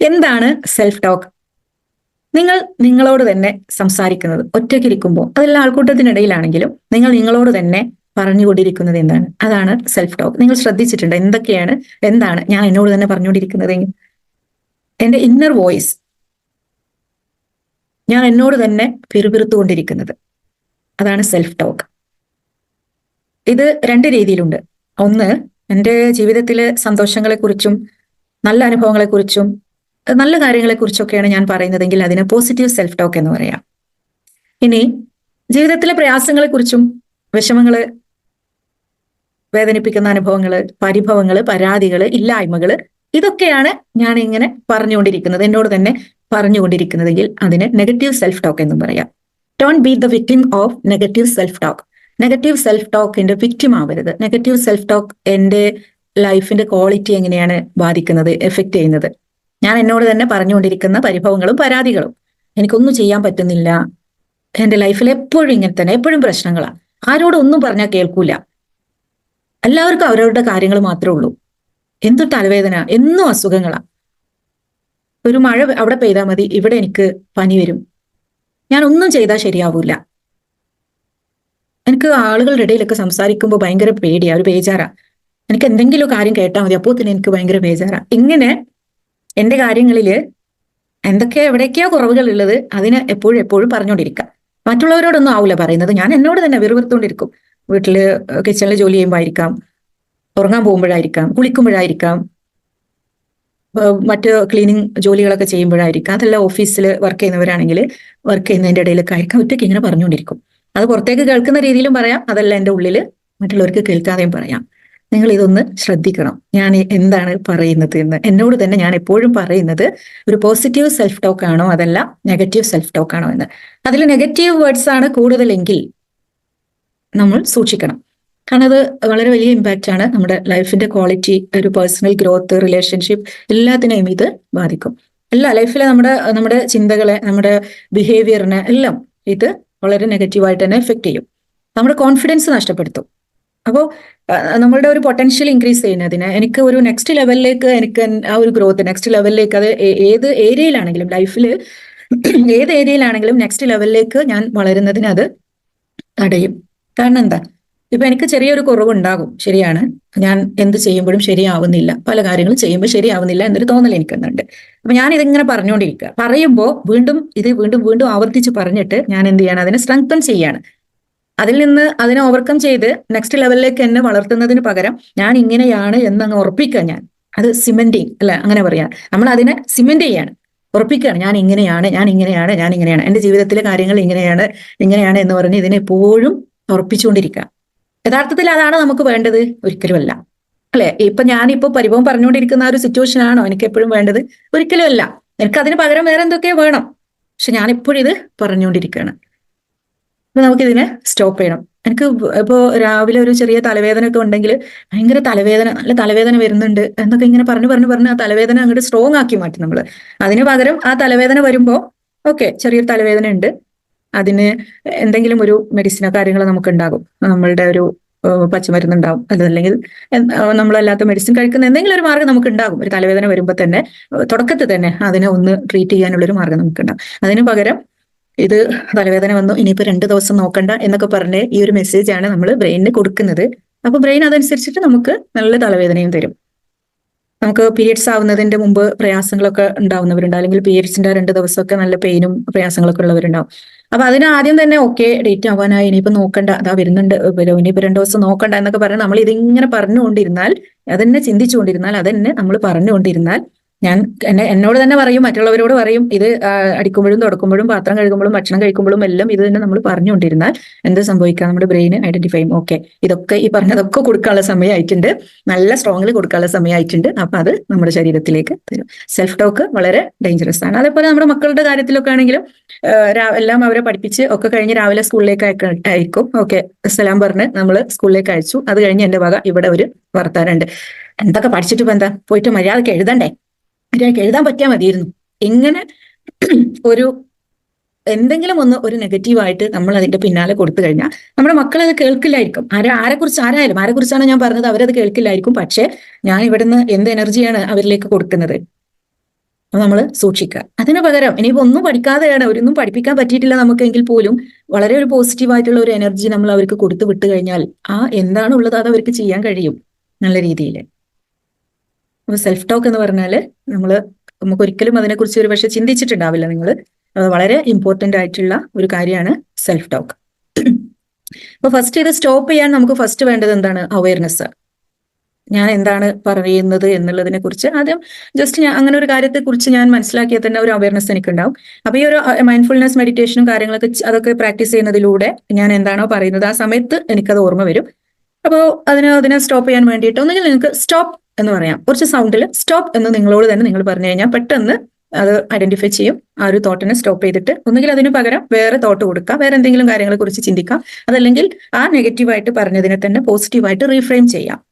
എന്താണ് self talk നിങ്ങൾ നിങ്ങളോട് തന്നെ സംസാരിക്കുന്നത് ഒറ്റയ്ക്കിരിക്കുമ്പോൾ അതെല്ലാം ആൾക്കൂട്ടത്തിനിടയിലാണെങ്കിലും നിങ്ങൾ നിങ്ങളോട് തന്നെ പറഞ്ഞുകൊണ്ടിരിക്കുന്നത് എന്താണ്? അതാണ് സെൽഫ് ടോക്ക് നിങ്ങൾ ശ്രദ്ധിച്ചിട്ടുണ്ട്? എന്തൊക്കെയാണ്? എന്താണ്? ഞാൻ എന്നോട് തന്നെ പറഞ്ഞുകൊണ്ടിരിക്കുന്നത് എന്റെ ഇന്നർ വോയിസ് ഞാൻ എന്നോട് തന്നെ പിറുപിറുത്തുകൊണ്ടിരിക്കുന്നത്. അതാണ് സെൽഫ് ടോക്ക് ഇത് രണ്ട് രീതിയിലുണ്ട്. ഒന്ന് എന്റെ ജീവിതത്തിലെ സന്തോഷങ്ങളെക്കുറിച്ചും നല്ല അനുഭവങ്ങളെക്കുറിച്ചും നല്ല കാര്യങ്ങളെ കുറിച്ചൊക്കെയാണ് ഞാൻ പറയുന്നതെങ്കിൽ അതിന് പോസിറ്റീവ് സെൽഫ് ടോക്ക് എന്ന് പറയാം. ഇനി ജീവിതത്തിലെ പ്രയാസങ്ങളെ കുറിച്ചും വിഷമങ്ങൾ വേദനിപ്പിക്കുന്ന അനുഭവങ്ങൾ പരിഭവങ്ങൾ പരാതികൾ ഇല്ലായ്മകൾ ഇതൊക്കെയാണ് ഞാൻ ഇങ്ങനെ പറഞ്ഞുകൊണ്ടിരിക്കുന്നത്. എന്നോട് തന്നെ പറഞ്ഞുകൊണ്ടിരിക്കുന്നതെങ്കിൽ അതിന് നെഗറ്റീവ് സെൽഫ് ടോക്ക് എന്നും പറയാം. Don't be the victim of negative self talk negative self ടോക്കിന്റെ victim ആവരുത്. നെഗറ്റീവ് സെൽഫ് ടോക്ക് എന്റെ ലൈഫിന്റെ ക്വാളിറ്റി എങ്ങനെയാണ് ബാധിക്കുന്നത് എഫക്ട് ചെയ്യുന്നത്? ഞാൻ എന്നോട് തന്നെ പറഞ്ഞുകൊണ്ടിരിക്കുന്ന പരിഭവങ്ങളും പരാതികളും എനിക്കൊന്നും ചെയ്യാൻ പറ്റുന്നില്ല. എന്റെ ലൈഫിൽ എപ്പോഴും ഇങ്ങനെ തന്നെ എപ്പോഴും പ്രശ്നങ്ങളാണ് ആരോടും ഒന്നും പറഞ്ഞാൽ കേൾക്കൂല. എല്ലാവർക്കും അവരവരുടെ കാര്യങ്ങൾ മാത്രമേ ഉള്ളൂ. എന്തൊരു തലവേദന എന്നും അസുഖങ്ങളാ. ഒരു മഴ അവിടെ പെയ്താൽ മതി ഇവിടെ എനിക്ക് പനി വരും. ഞാൻ ഒന്നും ചെയ്താൽ ശരിയാവൂല. എനിക്ക് ആളുകളുടെ ഇടയിലൊക്കെ സംസാരിക്കുമ്പോൾ ഭയങ്കര പേടിയാ ഒരു ബേജാറാ. എനിക്ക് എന്തെങ്കിലും കാര്യം കേട്ടാൽ മതി അപ്പോൾ തന്നെ എനിക്ക് ഭയങ്കര ബേജാറാ. ഇങ്ങനെ എന്റെ കാര്യങ്ങളിൽ എന്തൊക്കെയാ എവിടേക്കാ കുറവുകൾ ഉള്ളത് അതിന് എപ്പോഴും എപ്പോഴും പറഞ്ഞുകൊണ്ടിരിക്കുക മറ്റുള്ളവരോടൊന്നും ആവില്ല പറയുന്നത്. ഞാൻ എന്നോട് തന്നെ വെറുവെറുത്തോണ്ടിരിക്കും വീട്ടിൽ കിച്ചണിൽ ജോലി ചെയ്യുമ്പോൾ ആയിരിക്കാം. ഉറങ്ങാൻ പോകുമ്പോഴായിരിക്കാം. കുളിക്കുമ്പോഴായിരിക്കാം. മറ്റ് ക്ലീനിങ് ജോലികളൊക്കെ ചെയ്യുമ്പോഴായിരിക്കാം. അതല്ല ഓഫീസിൽ വർക്ക് ചെയ്യുന്നവരാണെങ്കിൽ വർക്ക് ചെയ്യുന്നതിന്റെ ഇടയിലൊക്കെ ആയിരിക്കാം ഒറ്റയ്ക്ക് ഇങ്ങനെ പറഞ്ഞുകൊണ്ടിരിക്കും. അത് പുറത്തേക്ക് കേൾക്കുന്ന രീതിയിലും പറയാം. അതല്ല എന്റെ ഉള്ളിൽ മറ്റുള്ളവർക്ക് കേൾക്കാതെയും പറയാം. നിങ്ങൾ ഇതൊന്ന് ശ്രദ്ധിക്കണം. ഞാൻ എന്താണ് പറയുന്നത് എന്ന്. എന്നോട് തന്നെ ഞാൻ എപ്പോഴും പറയുന്നത് ഒരു പോസിറ്റീവ് സെൽഫ് ടോക്ക് ആണോ അതല്ല നെഗറ്റീവ് സെൽഫ് ടോക്ക് ആണോ എന്ന്. അതിൽ നെഗറ്റീവ് വേർഡ്സ് ആണ് കൂടുതലെങ്കിൽ നമ്മൾ സൂക്ഷിക്കണം. കാരണം അത് വളരെ വലിയ ഇമ്പാക്റ്റ് ആണ് നമ്മുടെ ലൈഫിന്റെ ക്വാളിറ്റി ഒരു പേഴ്സണൽ ഗ്രോത്ത് റിലേഷൻഷിപ്പ് എല്ലാത്തിനെയും ഇത് ബാധിക്കും. എല്ലാ ലൈഫിലെ നമ്മുടെ നമ്മുടെ ചിന്തകളെ നമ്മുടെ ബിഹേവിയറിനെ എല്ലാം ഇത് വളരെ നെഗറ്റീവായിട്ട് തന്നെ എഫക്ട് ചെയ്യും. നമ്മുടെ കോൺഫിഡൻസ് നഷ്ടപ്പെടുത്തും. അപ്പോൾ നമ്മളുടെ ഒരു പൊട്ടൻഷ്യൽ ഇൻക്രീസ് ചെയ്യുന്നതിന് എനിക്ക് ഒരു നെക്സ്റ്റ് ലെവലിലേക്ക് എനിക്ക് ആ ഒരു ഗ്രോത്ത് നെക്സ്റ്റ് ലെവലിലേക്ക് അത് ഏത് ഏരിയയിലാണെങ്കിലും ലൈഫിൽ ഏത് ഏരിയയിലാണെങ്കിലും നെക്സ്റ്റ് ലെവലിലേക്ക് ഞാൻ വളരുന്നതിന് അത് തടയും. കാരണം എന്താ? ഇപ്പൊ എനിക്ക് ചെറിയൊരു കുറവുണ്ടാകും ശരിയാണ്. ഞാൻ എന്ത് ചെയ്യുമ്പോഴും ശരിയാവുന്നില്ല. പല കാര്യങ്ങളും ചെയ്യുമ്പോൾ ശരിയാവുന്നില്ല എന്നൊരു തോന്നൽ എനിക്കുന്നുണ്ട്. അപ്പൊ ഞാൻ ഇതിങ്ങനെ പറഞ്ഞുകൊണ്ടിരിക്കുക. പറയുമ്പോൾ വീണ്ടും ഇത് വീണ്ടും വീണ്ടും ആവർത്തിച്ച് പറഞ്ഞിട്ട് ഞാൻ എന്ത് ചെയ്യാണ്? അതിനെ സ്ട്രെങ്തൻ ചെയ്യാണ്. അതിൽ നിന്ന് അതിനെ ഓവർകം ചെയ്ത് നെക്സ്റ്റ് ലെവലിലേക്ക് എന്നെ വളർത്തുന്നതിന് പകരം ഞാൻ ഇങ്ങനെയാണ് എന്നങ്ങ് ഉറപ്പിക്കുക ഞാൻ. അത് സിമെന്റിങ് അല്ല? അങ്ങനെ പറയാം. നമ്മൾ അതിനെ സിമെന്റ് ചെയ്യാണ്. ഉറപ്പിക്കുകയാണ്. ഞാൻ ഇങ്ങനെയാണ് ഞാൻ ഇങ്ങനെയാണ് ഞാൻ ഇങ്ങനെയാണ്. എന്റെ ജീവിതത്തിലെ കാര്യങ്ങൾ ഇങ്ങനെയാണ് ഇങ്ങനെയാണ് എന്ന് പറഞ്ഞ് ഇതിനെ എപ്പോഴും ഉറപ്പിച്ചുകൊണ്ടിരിക്കുക. യഥാർത്ഥത്തിൽ അതാണ് നമുക്ക് വേണ്ടത്? ഒരിക്കലുമല്ല. അല്ലെ? ഇപ്പൊ ഞാനിപ്പോ പരിഭവം പറഞ്ഞുകൊണ്ടിരിക്കുന്ന ആ ഒരു സിറ്റുവേഷൻ ആണോ എനിക്ക് എപ്പോഴും വേണ്ടത്? ഒരിക്കലും അല്ല എനിക്ക് അതിന് പകരം വേറെ എന്തൊക്കെയോ വേണം. പക്ഷെ ഞാൻ എപ്പോഴും ഇത് പറഞ്ഞുകൊണ്ടിരിക്കുകയാണ്. അപ്പൊ നമുക്കിതിനെ സ്റ്റോപ്പ് ചെയ്യണം. എനിക്ക് ഇപ്പോ രാവിലെ ഒരു ചെറിയ തലവേദന ഒക്കെ ഉണ്ടെങ്കിൽ ഭയങ്കര തലവേദന നല്ല തലവേദന വരുന്നുണ്ട് എന്നൊക്കെ ഇങ്ങനെ പറഞ്ഞു പറഞ്ഞു പറഞ്ഞ് ആ തലവേദന അങ്ങോട്ട് സ്ട്രോങ് ആക്കി മാറ്റി നമ്മൾ അതിന് പകരം ആ തലവേദന വരുമ്പോൾ ഓക്കെ ചെറിയൊരു തലവേദന ഉണ്ട്. അതിന് എന്തെങ്കിലും ഒരു മെഡിസിനോ കാര്യങ്ങളോ നമുക്ക് ഉണ്ടാകും നമ്മളുടെ ഒരു പച്ചമരുന്ന് ഉണ്ടാവും അതല്ലെങ്കിൽ നമ്മളല്ലാത്ത മെഡിസിൻ കഴിക്കുന്ന എന്തെങ്കിലും ഒരു മാർഗം നമുക്ക് ഉണ്ടാകും ഒരു തലവേദന വരുമ്പോൾ തന്നെ തുടക്കത്തിൽ തന്നെ അതിനെ ഒന്ന് ട്രീറ്റ് ചെയ്യാനുള്ള ഒരു മാർഗം നമുക്ക് ഉണ്ടാകും അതിന് പകരം ഇത് തലവേദന വന്നു ഇനിയിപ്പോ രണ്ട് ദിവസം നോക്കണ്ട എന്നൊക്കെ പറഞ്ഞ് ഈ ഒരു മെസ്സേജ് ആണ് നമ്മൾ ബ്രെയിനിന് കൊടുക്കുന്നത്. അപ്പൊ ബ്രെയിൻ അതനുസരിച്ചിട്ട് നമുക്ക് നല്ല തലവേദനയും തരും. നമുക്ക് പീരിയഡ്സ് ആവുന്നതിന്റെ മുമ്പ് പ്രയാസങ്ങളൊക്കെ ഉണ്ടാവുന്നവരുണ്ട്. അല്ലെങ്കിൽ പീരിയഡ്സിന്റെ രണ്ട് ദിവസമൊക്കെ നല്ല പെയിനും പ്രയാസങ്ങളൊക്കെ ഉള്ളവരുണ്ടാവും. അപ്പൊ അതിന് ആദ്യം തന്നെ ഓക്കെ ഡേറ്റ് ആവാനായി ഇനിയിപ്പോ നോക്കണ്ട അതാ വരുന്നുണ്ട് ഇനിയിപ്പോ രണ്ടു ദിവസം നോക്കണ്ട എന്നൊക്കെ പറഞ്ഞ് നമ്മൾ ഇതിങ്ങനെ പറഞ്ഞുകൊണ്ടിരുന്നാൽ അതന്നെ ചിന്തിച്ചുകൊണ്ടിരുന്നാൽ അതന്നെ നമ്മൾ പറഞ്ഞുകൊണ്ടിരുന്നാൽ ഞാൻ എന്നെ എന്നോട് തന്നെ പറയും മറ്റുള്ളവരോട് പറയും ഇത് അടിക്കുമ്പോഴും തുടക്കുമ്പോഴും പാത്രം കഴുകുമ്പോഴും ഭക്ഷണം കഴിക്കുമ്പോഴും എല്ലാം ഇത് തന്നെ നമ്മൾ പറഞ്ഞുകൊണ്ടിരുന്നാൽ എന്ത് സംഭവിക്കാം? നമ്മുടെ ബ്രെയിൻ ഐഡന്റിഫൈ ചെയ്യും. ഓക്കെ ഇതൊക്കെ ഈ പറഞ്ഞതൊക്കെ കൊടുക്കാനുള്ള സമയമായിട്ടുണ്ട്. നല്ല സ്ട്രോങ്ങിൽ കൊടുക്കാനുള്ള സമയമായിട്ടുണ്ട്. അപ്പൊ അത് നമ്മുടെ ശരീരത്തിലേക്ക് തരും. സെൽഫ് ടോക്ക് വളരെ ഡേഞ്ചറസ് ആണ്. അതേപോലെ നമ്മുടെ മക്കളുടെ കാര്യത്തിലൊക്കെ ആണെങ്കിലും എല്ലാം അവരെ പഠിപ്പിച്ച് ഒക്കെ കഴിഞ്ഞ് രാവിലെ സ്കൂളിലേക്ക് അയക്കും ഓക്കെ സലാം പറഞ്ഞ് നമ്മൾ സ്കൂളിലേക്ക് അയച്ചു. അത് കഴിഞ്ഞ് എന്റെ വക ഇവിടെ ഒരു വർത്താനുണ്ട് എന്തൊക്കെ പഠിച്ചിട്ട് ഇപ്പൊ എന്താ? പോയിട്ട് മര്യാദയ്ക്ക് എഴുതണ്ടേ? മര്യാദയ്ക്ക് എഴുതാൻ പറ്റിയാൽ മതിയായിരുന്നു. ഇങ്ങനെ ഒരു എന്തെങ്കിലും ഒന്ന് ഒരു നെഗറ്റീവായിട്ട് നമ്മൾ അതിന്റെ പിന്നാലെ കൊടുത്തു കഴിഞ്ഞാൽ നമ്മുടെ മക്കൾ അത് കേൾക്കില്ലായിരിക്കും. ആരെ ആരെക്കുറിച്ച് ആരായാലും ആരെക്കുറിച്ചാണ് ഞാൻ പറഞ്ഞത് അവരത് കേൾക്കില്ലായിരിക്കും. പക്ഷേ ഞാൻ ഇവിടുന്ന് എന്ത് എനർജിയാണ് അവരിലേക്ക് കൊടുക്കുന്നത്? നമ്മൾ സൂക്ഷിക്കുക. അതിന് പകരം ഇനിയിപ്പോ ഒന്നും പഠിക്കാതെയാണ് ഒരൊന്നും പഠിപ്പിക്കാൻ പറ്റിയിട്ടില്ല നമുക്കെങ്കിൽ പോലും വളരെ ഒരു പോസിറ്റീവായിട്ടുള്ള ഒരു എനർജി നമ്മൾ അവർക്ക് കൊടുത്തു വിട്ടു കഴിഞ്ഞാൽ ആ എന്താണുള്ളത് അത് അവർക്ക് ചെയ്യാൻ കഴിയും നല്ല രീതിയിൽ അപ്പൊ സെൽഫ് ടോക്ക് എന്ന് പറഞ്ഞാൽ നമ്മൾ നമുക്ക് ഒരിക്കലും അതിനെക്കുറിച്ച് ഒരു പക്ഷെ ചിന്തിച്ചിട്ടുണ്ടാവില്ല നിങ്ങൾ വളരെ ഇമ്പോർട്ടന്റ് ആയിട്ടുള്ള ഒരു കാര്യമാണ് സെൽഫ് ടോക്ക് അപ്പൊ ഫസ്റ്റ് ഇത് സ്റ്റോപ്പ് ചെയ്യാൻ നമുക്ക് ഫസ്റ്റ് വേണ്ടത് എന്താണ്? അവയർനെസ് ഞാൻ എന്താണ് പറയുന്നത് എന്നുള്ളതിനെ കുറിച്ച് ആദ്യം ജസ്റ്റ് ഞാൻ അങ്ങനെ ഒരു കാര്യത്തെ കുറിച്ച് ഞാൻ മനസ്സിലാക്കിയ തന്നെ ഒരു അവയർനെസ് എനിക്കുണ്ടാവും. അപ്പൊ ഈ ഒരു മൈൻഡ്ഫുൾനെസ് മെഡിറ്റേഷനും കാര്യങ്ങളൊക്കെ അതൊക്കെ പ്രാക്ടീസ് ചെയ്യുന്നതിലൂടെ ഞാൻ എന്താണോ പറയുന്നത് ആ സമയത്ത് എനിക്കത് ഓർമ്മ വരും. അപ്പോൾ അതിന് അതിനെ സ്റ്റോപ്പ് ചെയ്യാൻ വേണ്ടിയിട്ട് ഒന്നുകിൽ നിങ്ങൾക്ക് സ്റ്റോപ്പ് എന്ന് പറയാം. കുറച്ച് സൗണ്ടിൽ സ്റ്റോപ്പ് എന്ന് നിങ്ങളോട് തന്നെ നിങ്ങൾ പറഞ്ഞു കഴിഞ്ഞാൽ പെട്ടെന്ന് അത് ഐഡന്റിഫൈ ചെയ്യും. ആ ഒരു തോട്ടിനെ സ്റ്റോപ്പ് ചെയ്തിട്ട്. ഒന്നുകിൽ അതിന് പകരം വേറെ തോട്ട് കൊടുക്കാം. വേറെ എന്തെങ്കിലും കാര്യങ്ങളെ കുറിച്ച് ചിന്തിക്കാം. അതല്ലെങ്കിൽ ആ നെഗറ്റീവായിട്ട് പറഞ്ഞതിനെ തന്നെ പോസിറ്റീവായിട്ട് റീഫ്രെയിം ചെയ്യാം.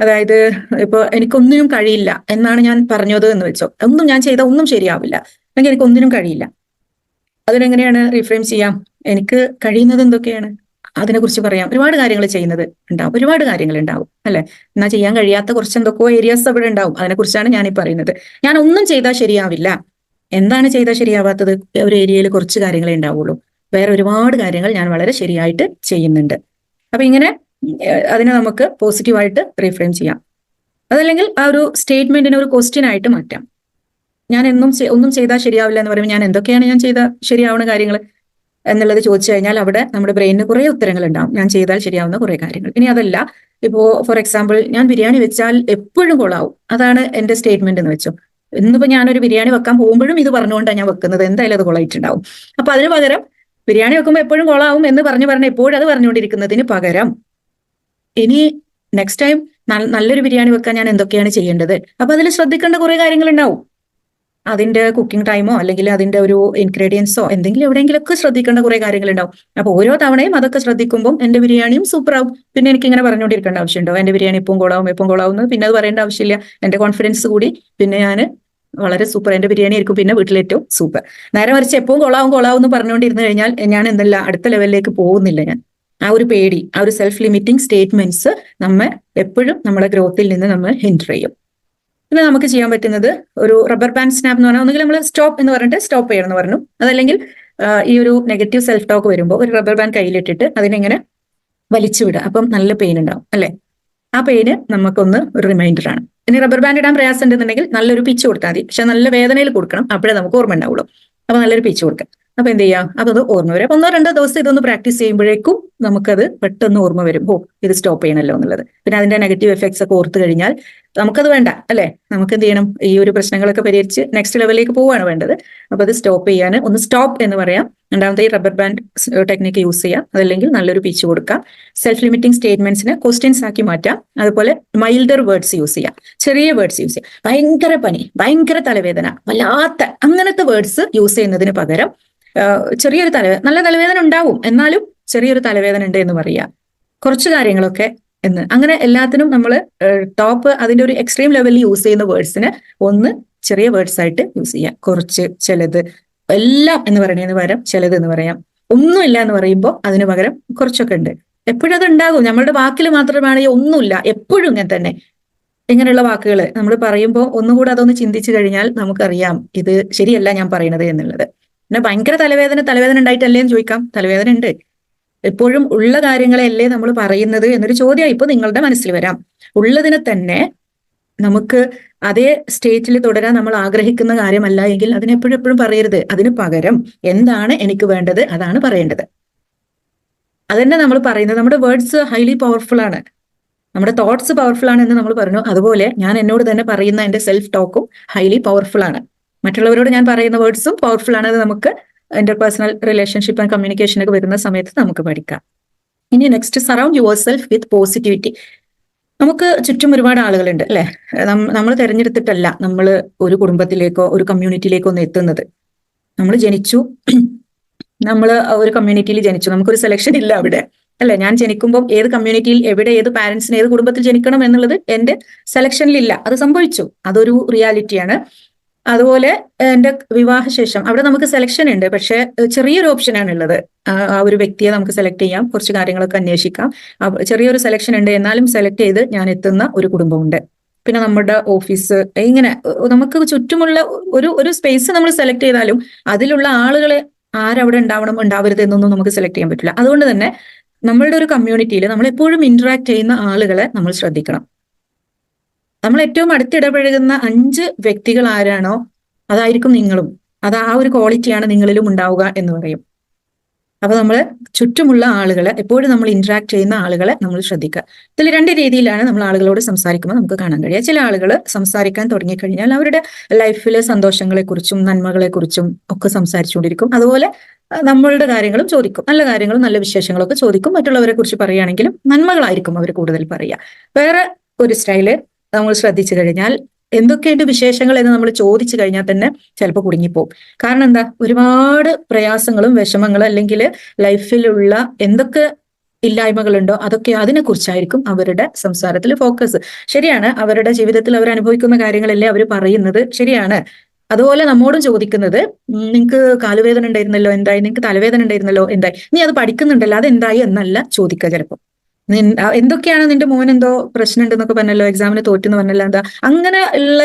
അതായത് ഇപ്പൊ എനിക്കൊന്നിനും കഴിയില്ല എന്നാണ് ഞാൻ പറഞ്ഞത് എന്ന് വെച്ചോ. ഒന്നും ഞാൻ ചെയ്ത ഒന്നും ശരിയാവില്ല. അല്ലെങ്കിൽ എനിക്കൊന്നിനും കഴിയില്ല. അതിനെങ്ങനെയാണ് റീഫ്രെയിം ചെയ്യാം? എനിക്ക് കഴിയുന്നത് എന്തൊക്കെയാണ്? അതിനെക്കുറിച്ച് പറയാം. ഒരുപാട് കാര്യങ്ങൾ ചെയ്യുന്നത് ഉണ്ടാവും. ഒരുപാട് കാര്യങ്ങൾ ഉണ്ടാവും അല്ലെ? എന്നാ ചെയ്യാൻ കഴിയാത്ത കുറച്ച് എന്തൊക്കെ ഏരിയാസ് അവിടെ ഉണ്ടാവും. അതിനെക്കുറിച്ചാണ് ഞാൻ ഈ പറയുന്നത്. ഞാൻ ഒന്നും ചെയ്താൽ ശരിയാവില്ല. എന്താണ് ചെയ്താൽ ശരിയാവാത്തത്? ഒരു ഏരിയയിൽ കുറച്ച് കാര്യങ്ങളേ ഉണ്ടാവുള്ളൂ. വേറെ ഒരുപാട് കാര്യങ്ങൾ ഞാൻ വളരെ ശരിയായിട്ട് ചെയ്യുന്നുണ്ട്. അപ്പൊ ഇങ്ങനെ അതിനെ നമുക്ക് പോസിറ്റീവായിട്ട് റീഫ്രെയിം ചെയ്യാം. അതല്ലെങ്കിൽ ആ ഒരു സ്റ്റേറ്റ്മെന്റിനെ ഒരു ക്വസ്റ്റ്യൻ ആയിട്ട് മാറ്റാം. ഞാൻ എന്നും ഒന്നും ചെയ്താൽ ശരിയാവില്ല എന്ന് പറയുമ്പോൾ ഞാൻ എന്തൊക്കെയാണ് ഞാൻ ചെയ്ത ശരിയാവുന്ന കാര്യങ്ങൾ എന്നുള്ളത് ചോദിച്ചു കഴിഞ്ഞാൽ അവിടെ നമ്മുടെ ബ്രെയിനിന് കുറേ ഉത്തരങ്ങൾ ഉണ്ടാവും ഞാൻ ചെയ്താൽ ശരിയാവുന്ന കുറേ കാര്യങ്ങൾ. ഇനി അതല്ല. ഇപ്പോ ഫോർ എക്സാമ്പിൾ ഞാൻ ബിരിയാണി വെച്ചാൽ എപ്പോഴും കൊള്ളാവും അതാണ് എന്റെ സ്റ്റേറ്റ്മെന്റ് എന്ന് വെച്ചോ. ഇന്നിപ്പോ ഞാനൊരു ബിരിയാണി വെക്കാൻ പോകുമ്പോഴും ഇത് പറഞ്ഞുകൊണ്ടാണ് ഞാൻ വെക്കുന്നത്. എന്തായാലും അത് കൊള്ളായിട്ടുണ്ടാവും അപ്പൊ അതിന് പകരം ബിരിയാണി വെക്കുമ്പോൾ എപ്പോഴും കൊള്ളാവും എന്ന് പറഞ്ഞു പറഞ്ഞ് എപ്പോഴും അത് പറഞ്ഞുകൊണ്ടിരിക്കുന്നതിന് പകരം ഇനി നെക്സ്റ്റ് ടൈം നല്ലൊരു ബിരിയാണി വെക്കാൻ ഞാൻ എന്തൊക്കെയാണ് ചെയ്യേണ്ടത്? അപ്പൊ അതിൽ ശ്രദ്ധിക്കേണ്ട കുറെ കാര്യങ്ങൾ ഉണ്ടാവും അതിന്റെ കുക്കിംഗ് ടൈമോ അല്ലെങ്കിൽ അതിന്റെ ഒരു ഇൻഗ്രീഡിയൻസോ എന്തെങ്കിലും എവിടെയെങ്കിലുമൊക്കെ ശ്രദ്ധിക്കേണ്ട കുറെ കാര്യങ്ങൾ ഉണ്ടാവും അപ്പൊ ഓരോ തവണയും അതൊക്കെ ശ്രദ്ധിക്കുമ്പോൾ എന്റെ ബിരിയാണിയും സൂപ്പർ ആവും. പിന്നെ എനിക്ക് ഇങ്ങനെ പറഞ്ഞുകൊണ്ടിരിക്കേണ്ട ആവശ്യമുണ്ടോ? എന്റെ ബിരിയാണി ഇപ്പം കൊളാവും എപ്പം കൊളാവുന്നത് പിന്നെ അത് പറയേണ്ട ആവശ്യമില്ല. എന്റെ കോൺഫിഡൻസ് കൂടി പിന്നെ ഞാൻ വളരെ സൂപ്പർ എന്റെ ബിരിയാണി ആയിരിക്കും പിന്നെ വീട്ടിലേറ്റവും സൂപ്പർ നേരെ മറിച്ച് എപ്പോഴും കൊളാവും കൊളാവും എന്ന് പറഞ്ഞുകൊണ്ടിരുന്നു കഴിഞ്ഞാൽ ഞാൻ എന്തല്ല അടുത്ത ലെവലിലേക്ക് പോകുന്നില്ല ഞാൻ. ആ ഒരു പേടി ആ ഒരു സെൽഫ് ലിമിറ്റിംഗ് സ്റ്റേറ്റ്മെന്റ്സ് നമ്മെ എപ്പോഴും നമ്മുടെ ഗ്രോത്തിൽ നിന്ന് നമ്മൾ ഹിൻഡർ ചെയ്യും. പിന്നെ നമുക്ക് ചെയ്യാൻ പറ്റുന്നത് ഒരു റബ്ബർ ബാൻഡ് സ്നാപ്പ് എന്ന് പറഞ്ഞാൽ ഒന്നുകിൽ നമ്മൾ സ്റ്റോപ്പ് എന്ന് പറഞ്ഞിട്ട് സ്റ്റോപ്പ് ചെയ്യണം എന്ന് പറഞ്ഞു. അതല്ലെങ്കിൽ ഈ ഒരു നെഗറ്റീവ് സെൽഫ് ടോക്ക് വരുമ്പോൾ ഒരു റബ്ബർ ബാൻഡ് കയ്യിലിട്ടിട്ട് അതിനെങ്ങനെ വലിച്ചു വിടുക. അപ്പം നല്ല പെയിൻ ഉണ്ടാവും അല്ലെ? ആ പെയിന് നമുക്കൊന്ന് ഒരു റിമൈൻഡർ ആണ്. ഇനി റബ്ബർ ബാൻഡ് ഇടാൻ പ്രയാസം ഉണ്ടെന്നുണ്ടെങ്കിൽ നല്ലൊരു പിച്ച് കൊടുത്താൽ മതി. പക്ഷെ നല്ല വേദനയിൽ കൊടുക്കണം. അപ്പോഴേ നമുക്ക് ഓർമ്മ ഉണ്ടാവുള്ളൂ. അപ്പൊ നല്ലൊരു പിച്ച് കൊടുക്കാം അപ്പൊ എന്ത് ചെയ്യാം? അതത് അത് ഓർമ്മ വരും. ഒന്നോ രണ്ടോ ദിവസം ഇതൊന്ന് പ്രാക്ടീസ് ചെയ്യുമ്പോഴേക്കും നമുക്കത് പെട്ടെന്ന് ഓർമ്മ വരും. ഓ ഇത് സ്റ്റോപ്പ് ചെയ്യണല്ലോ എന്നുള്ളത്. പിന്നെ അതിന്റെ നെഗറ്റീവ് എഫക്ട്സ് ഒക്കെ ഓർത്ത് കഴിഞ്ഞാൽ നമുക്കത് വേണ്ട അല്ലെ? നമുക്ക് എന്ത് ചെയ്യണം? ഈ ഒരു പ്രശ്നങ്ങളൊക്കെ പരിഹരിച്ച് നെക്സ്റ്റ് ലെവലിലേക്ക് പോവുകയാണ് വേണ്ടത്. അപ്പൊ അത് സ്റ്റോപ്പ് ചെയ്യാൻ ഒന്ന് സ്റ്റോപ്പ് എന്ന് പറയാം. രണ്ടാമത്തെ ഈ റബ്ബർ ബാൻഡ് ടെക്നിക്ക് യൂസ് ചെയ്യാം. അതല്ലെങ്കിൽ നല്ലൊരു പിച്ച് കൊടുക്കാം. സെൽഫ് ലിമിറ്റിംഗ് സ്റ്റേറ്റ്മെന്റ്സിനെ ക്വസ്റ്റ്യൻസ് ആക്കി മാറ്റാം. അതുപോലെ മൈൽഡർ വേർഡ്സ് യൂസ് ചെയ്യാം. ചെറിയ വേർഡ്സ് യൂസ് ചെയ്യാം. ഭയങ്കര പനി ഭയങ്കര തലവേദന വല്ലാത്ത അങ്ങനത്തെ വേർഡ്സ് യൂസ് ചെയ്യുന്നതിന് പകരം ചെറിയൊരു തലവേദന നല്ല തലവേദന ഉണ്ടാവും. എന്നാലും ചെറിയൊരു തലവേദന ഉണ്ട് എന്ന് പറയാം. കുറച്ച് കാര്യങ്ങളൊക്കെ എന്ന്. അങ്ങനെ എല്ലാത്തിനും നമ്മൾ ടോപ്പ് അതിന്റെ ഒരു എക്സ്ട്രീം ലെവലിൽ യൂസ് ചെയ്യുന്ന വേർഡ്സിന് ഒന്ന് ചെറിയ വേർഡ്സ് ആയിട്ട് യൂസ് ചെയ്യാം. കുറച്ച് ചിലത് എല്ലാം എന്ന് പറയുന്നതിന് പകരം ചിലത് എന്ന് പറയാം. ഒന്നുമില്ല എന്ന് പറയുമ്പോൾ അതിന് പകരം കുറച്ചൊക്കെ ഉണ്ട്. എപ്പോഴും അത് ഉണ്ടാകും. നമ്മളുടെ വാക്കിൽ മാത്രമാണ് ഒന്നുമില്ല. എപ്പോഴും ഇങ്ങനെ തന്നെ. ഇങ്ങനെയുള്ള വാക്കുകൾ നമ്മൾ പറയുമ്പോൾ ഒന്നുകൂടെ അതൊന്ന് ചിന്തിച്ചു കഴിഞ്ഞാൽ നമുക്കറിയാം ഇത് ശരിയല്ല ഞാൻ പറയണത് എന്നുള്ളത്. പിന്നെ ഭയങ്കര തലവേദന തലവേദന ഉണ്ടായിട്ടല്ലേ എന്ന് ചോദിക്കാം. തലവേദന ഉണ്ട്. എപ്പോഴും ഉള്ള കാര്യങ്ങളെയല്ലേ നമ്മൾ പറയുന്നത് എന്നൊരു ചോദ്യം ഇപ്പൊ നിങ്ങളുടെ മനസ്സിൽ വരാം. ഉള്ളതിനെ തന്നെ നമുക്ക് അതേ സ്റ്റേറ്റിൽ തുടരാൻ നമ്മൾ ആഗ്രഹിക്കുന്ന കാര്യമല്ല എങ്കിൽ അതിനെപ്പോഴും എപ്പോഴും പറയരുത്. അതിന് പകരം എന്താണ് എനിക്ക് വേണ്ടത് അതാണ് പറയേണ്ടത്. അതന്നെ നമ്മൾ പറയുന്നത്. നമ്മുടെ വേർഡ്സ് ഹൈലി പവർഫുൾ ആണ്. നമ്മുടെ തോട്ട്സ് പവർഫുൾ ആണ് എന്ന് നമ്മൾ പറഞ്ഞു. അതുപോലെ ഞാൻ എന്നോട് തന്നെ പറയുന്ന എന്റെ സെൽഫ് ടോക്കും ഹൈലി പവർഫുൾ ആണ്. മറ്റുള്ളവരോട് ഞാൻ പറയുന്ന വേർഡ്സും പവർഫുൾ ആണ്. അത് നമുക്ക് ഇന്റർപേഴ്സണൽ റിലേഷൻഷിപ്പ് ആൻഡ് കമ്മ്യൂണിക്കേഷൻ ഒക്കെ വരുന്ന സമയത്ത് നമുക്ക് പഠിക്കാം. ഇനി next surround yourself with positivity നമുക്ക് ചുറ്റും ഒരുപാട് ആളുകളുണ്ട് അല്ലെ? നമ്മൾ തിരഞ്ഞെടുത്തിട്ടല്ല നമ്മൾ ഒരു കുടുംബത്തിലേക്കോ ഒരു കമ്മ്യൂണിറ്റിയിലേക്കോ ഒന്ന് എത്തുന്നത്. നമ്മൾ ജനിച്ചു നമ്മൾ ഒരു കമ്മ്യൂണിറ്റിയിൽ ജനിച്ചു. നമുക്കൊരു സെലക്ഷൻ ഇല്ല അവിടെ. അല്ലെ? ഞാൻ ജനിക്കുമ്പോൾ ഏത് കമ്മ്യൂണിറ്റിയിൽ എവിടെ ഏത് പാരന്റ്സിന് ഏത് കുടുംബത്തിൽ ജനിക്കണം എന്നുള്ളത് എന്റെ സെലക്ഷനിലില്ല അത് സംഭവിച്ചു. അതൊരു റിയാലിറ്റിയാണ് അതുപോലെ എന്റെ വിവാഹശേഷം. അവിടെ നമുക്ക് സെലക്ഷൻ ഉണ്ട്. പക്ഷെ ചെറിയൊരു ഓപ്ഷനാണ് ഉള്ളത്. ആ ഒരു വ്യക്തിയെ നമുക്ക് സെലക്ട് ചെയ്യാം. കുറച്ച് കാര്യങ്ങളൊക്കെ അന്വേഷിക്കാം. ചെറിയൊരു സെലക്ഷൻ ഉണ്ട്. എന്നാലും സെലക്ട് ചെയ്ത് ഞാൻ എത്തുന്ന ഒരു കുടുംബമുണ്ട്. പിന്നെ നമ്മുടെ ഓഫീസ് ഇങ്ങനെ നമുക്ക് ചുറ്റുമുള്ള ഒരു ഒരു സ്പേസ് നമ്മൾ സെലക്ട് ചെയ്താലും അതിലുള്ള ആളുകളെ ആരവിടെ ഉണ്ടാവണം ഉണ്ടാവരുത് എന്നൊന്നും നമുക്ക് സെലക്ട് ചെയ്യാൻ പറ്റില്ല. അതുകൊണ്ട് തന്നെ നമ്മളുടെ ഒരു കമ്മ്യൂണിറ്റിയിൽ നമ്മൾ എപ്പോഴും ഇന്ററാക്ട് ചെയ്യുന്ന ആളുകളെ നമ്മൾ ശ്രദ്ധിക്കണം. നമ്മൾ ഏറ്റവും അടുത്തിടപഴകുന്ന അഞ്ച് വ്യക്തികൾ ആരാണോ അതായിരിക്കും നിങ്ങളും. അത് ആ ഒരു ക്വാളിറ്റിയാണ് നിങ്ങളിലും ഉണ്ടാവുക എന്ന് പറയും. അപ്പൊ നമ്മൾ ചുറ്റുമുള്ള ആളുകളെ എപ്പോഴും നമ്മൾ ഇന്ററാക്ട് ചെയ്യുന്ന ആളുകളെ നമ്മൾ ശ്രദ്ധിക്കുക. ഇതിൽ രണ്ട് രീതിയിലാണ് നമ്മൾ ആളുകളോട് സംസാരിക്കുമ്പോൾ നമുക്ക് കാണാൻ കഴിയുക. ചില ആളുകൾ സംസാരിക്കാൻ തുടങ്ങിക്കഴിഞ്ഞാൽ അവരുടെ ലൈഫിലെ സന്തോഷങ്ങളെക്കുറിച്ചും നന്മകളെക്കുറിച്ചും ഒക്കെ സംസാരിച്ചുകൊണ്ടിരിക്കും. അതുപോലെ നമ്മളുടെ കാര്യങ്ങളും ചോദിക്കും. നല്ല കാര്യങ്ങളും നല്ല വിശേഷങ്ങളൊക്കെ ചോദിക്കും. മറ്റുള്ളവരെ കുറിച്ച് പറയുകയാണെങ്കിലും നന്മകളായിരിക്കും അവർ കൂടുതൽ പറയുക. വേറെ ഒരു സ്റ്റൈൽ നമ്മൾ ശ്രദ്ധിച്ചു കഴിഞ്ഞാൽ എന്തൊക്കെയുണ്ട് വിശേഷങ്ങൾ എന്ന് നമ്മൾ ചോദിച്ചു കഴിഞ്ഞാൽ തന്നെ ചിലപ്പോൾ കുടുങ്ങിപ്പോവും. കാരണം എന്താ? ഒരുപാട് പ്രയാസങ്ങളും വിഷമങ്ങളും അല്ലെങ്കിൽ ലൈഫിലുള്ള എന്തൊക്കെ ഇല്ലായ്മകളുണ്ടോ അതൊക്കെ അതിനെക്കുറിച്ചായിരിക്കും അവരുടെ സംസാരത്തിൽ ഫോക്കസ് ശരിയാണ് അവരുടെ ജീവിതത്തിൽ അവർ അനുഭവിക്കുന്ന കാര്യങ്ങളല്ലേ അവർ പറയുന്നത്. ശരിയാണ്. അതുപോലെ നമ്മോടും ചോദിക്കുന്നത് നിങ്ങൾക്ക് കാലുവേദന ഉണ്ടായിരുന്നല്ലോ? എന്തായി? നിങ്ങൾക്ക് തലവേദന ഉണ്ടായിരുന്നല്ലോ? എന്തായി? നീ അത് പഠിക്കുന്നുണ്ടല്ലോ? അത് എന്തായി എന്നല്ല ചോദിക്കുക ചിലപ്പോൾ. എന്തൊക്കെയാണ് നിന്റെ മോൻ എന്തോ പ്രശ്നം ഉണ്ടെന്നൊക്കെ പറഞ്ഞല്ലോ എക്സാമിന് തോറ്റെന്ന് പറഞ്ഞല്ലോ എന്താ അങ്ങനെ ഉള്ള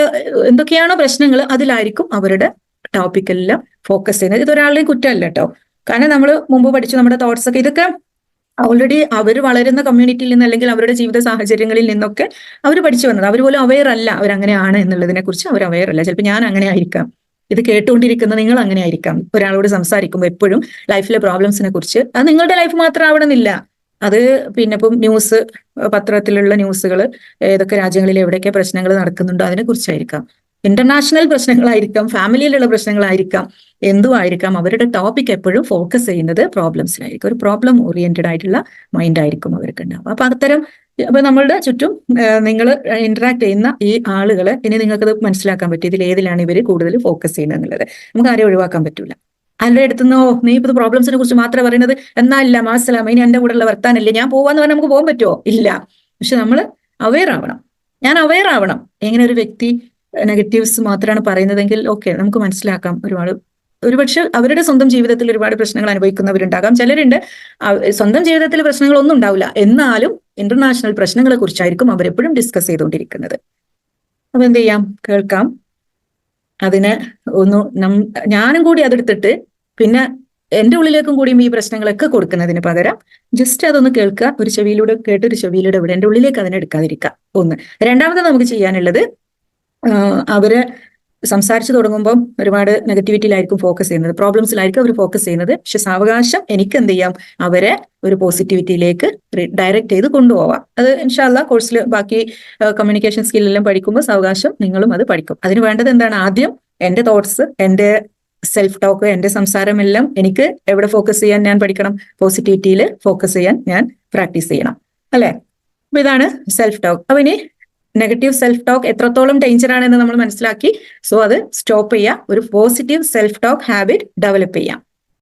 എന്തൊക്കെയാണോ പ്രശ്നങ്ങൾ അതിലായിരിക്കും അവരുടെ ടോപ്പിക്കെല്ലാം ഫോക്കസ് ചെയ്യുന്നത്. ഇതൊരാളുടെയും കുറ്റമല്ല കേട്ടോ കാരണം നമ്മൾ മുമ്പ് പഠിച്ചു നമ്മുടെ തോട്ട്സ് ഒക്കെ ഇതൊക്കെ ഓൾറെഡി അവർ വളരുന്ന കമ്മ്യൂണിറ്റിയിൽ നിന്ന് അല്ലെങ്കിൽ അവരുടെ ജീവിത സാഹചര്യങ്ങളിൽ നിന്നൊക്കെ അവർ പഠിച്ചു വന്നത്. അവർ പോലും അവയർ അല്ല അവരങ്ങനെയാണ് എന്നുള്ളതിനെ കുറിച്ച് അവർ അവയർ അല്ല. ചിലപ്പോൾ ഞാൻ അങ്ങനെ ആയിരിക്കാം. ഇത് കേട്ടുകൊണ്ടിരിക്കുന്ന നിങ്ങൾ അങ്ങനെ ആയിരിക്കാം. ഒരാളോട് സംസാരിക്കുമ്പോൾ എപ്പോഴും ലൈഫിലെ പ്രോബ്ലംസിനെ കുറിച്ച് അത് നിങ്ങളുടെ ലൈഫ് മാത്രം ആവണമെന്നില്ല അത് പിന്നെ ഇപ്പം ന്യൂസ് പത്രത്തിലുള്ള ന്യൂസുകൾ ഏതൊക്കെ രാജ്യങ്ങളിൽ എവിടെയൊക്കെ പ്രശ്നങ്ങൾ നടക്കുന്നുണ്ടോ അതിനെ കുറിച്ചായിരിക്കാം ഇന്റർനാഷണൽ പ്രശ്നങ്ങളായിരിക്കാം ഫാമിലിയിലുള്ള പ്രശ്നങ്ങളായിരിക്കാം എന്തുമായിരിക്കാം അവരുടെ ടോപ്പിക് എപ്പോഴും ഫോക്കസ് ചെയ്യുന്നത് പ്രോബ്ലംസിലായിരിക്കും ഒരു പ്രോബ്ലം ഓറിയന്റഡ് ആയിട്ടുള്ള മൈൻഡ് ആയിരിക്കും അവർക്ക് ഉണ്ടാവുക. അപ്പൊ അത്തരം അപ്പൊ നമ്മളുടെ ചുറ്റും നിങ്ങൾ ഇന്ററാക്ട് ചെയ്യുന്ന ഈ ആളുകളെ ഇനി നിങ്ങൾക്കത് മനസ്സിലാക്കാൻ പറ്റും ഇതിൽ ഏതിലാണ് ഇവർ കൂടുതൽ ഫോക്കസ് ചെയ്യുന്നത് എന്നുള്ളത്. നമുക്ക് ആരെയും ഒഴിവാക്കാൻ പറ്റൂല. ആരുടെ അടുത്തുനിന്നോ നീ ഇപ്പൊ പ്രോബ്ലംസിനെ കുറിച്ച് മാത്രം പറയുന്നത്? എന്നാ ഇല്ല മാസലാമ ഇനി എന്റെ കൂടെയുള്ള വർത്താനല്ലേ? ഞാൻ പോവാന്ന് പറഞ്ഞാൽ നമുക്ക് പോകാൻ പറ്റുമോ ഇല്ല. പക്ഷെ നമ്മൾ അവെയർ ആവണം. ഞാൻ അവെയർ ആവണം. എങ്ങനെ ഒരു വ്യക്തി നെഗറ്റീവ്സ് മാത്രമാണ് പറയുന്നതെങ്കിൽ ഓക്കെ നമുക്ക് മനസ്സിലാക്കാം. ഒരുപാട് ഒരുപക്ഷെ അവരുടെ സ്വന്തം ജീവിതത്തിൽ ഒരുപാട് പ്രശ്നങ്ങൾ അനുഭവിക്കുന്നവരുണ്ടാകാം. ചിലരുണ്ട് സ്വന്തം ജീവിതത്തിൽ പ്രശ്നങ്ങളൊന്നും ഉണ്ടാവില്ല. എന്നാലും ഇന്റർനാഷണൽ പ്രശ്നങ്ങളെ കുറിച്ചായിരിക്കും അവരെപ്പോഴും ഡിസ്കസ് ചെയ്തുകൊണ്ടിരിക്കുന്നത്. അപ്പൊ എന്ത് ചെയ്യാം? കേൾക്കാം. അതിന് ഒന്ന് നം ഞാനും കൂടി അതെടുത്തിട്ട് പിന്നെ എന്റെ ഉള്ളിലേക്കും കൂടിയും ഈ പ്രശ്നങ്ങളൊക്കെ കൊടുക്കുന്നതിന് പകരം ജസ്റ്റ് അതൊന്ന് കേൾക്കുക. ഒരു ചെവിയിലൂടെ കേട്ട് ഒരു ചെവിയിലൂടെ വിടുക എന്റെ ഉള്ളിലേക്ക് അതിനെ എടുക്കാതിരിക്കുക. ഒന്ന്. രണ്ടാമത് നമുക്ക് ചെയ്യാനുള്ളത് അവർ സംസാരിച്ചു തുടങ്ങുമ്പോൾ ഒരുപാട് നെഗറ്റിവിറ്റിയിലായിരിക്കും ഫോക്കസ് ചെയ്യുന്നത്. പ്രോബ്ലംസിലായിരിക്കും അവർ ഫോക്കസ് ചെയ്യുന്നത്. പക്ഷെ സാവകാശം എനിക്ക് എന്ത് ചെയ്യാം അവരെ ഒരു പോസിറ്റിവിറ്റിയിലേക്ക് ഡയറക്റ്റ് ചെയ്ത് കൊണ്ടുപോവാം. അത് ഇൻഷാല്ല കോഴ്സിൽ ബാക്കി കമ്മ്യൂണിക്കേഷൻ സ്കില്ലെല്ലാം പഠിക്കുമ്പോൾ സാവകാശം നിങ്ങളും അത് പഠിക്കും. അതിന് വേണ്ടത് എന്താണ്? ആദ്യം എന്റെ തോട്ട്സ് എന്റെ സെൽഫ് ടോക്ക് എന്റെ സംസാരമെല്ലാം എനിക്ക് എവിടെ ഫോക്കസ് ചെയ്യാൻ ഞാൻ പഠിക്കണം? പോസിറ്റിവിറ്റിയിൽ ഫോക്കസ് ചെയ്യാൻ ഞാൻ പ്രാക്ടീസ് ചെയ്യണം. അല്ലേ? അപ്പൊ ഇതാണ് സെൽഫ് ടോക്ക് അപ്പൊ ഇനി നെഗറ്റീവ് സെൽഫ് ടോക്ക് എത്രത്തോളം ഡേഞ്ചർ ആണെന്ന് നമ്മൾ മനസ്സിലാക്കി. സോ അത് സ്റ്റോപ്പ് ചെയ്യാം. ഒരു positive self talk habit develop ചെയ്യാം.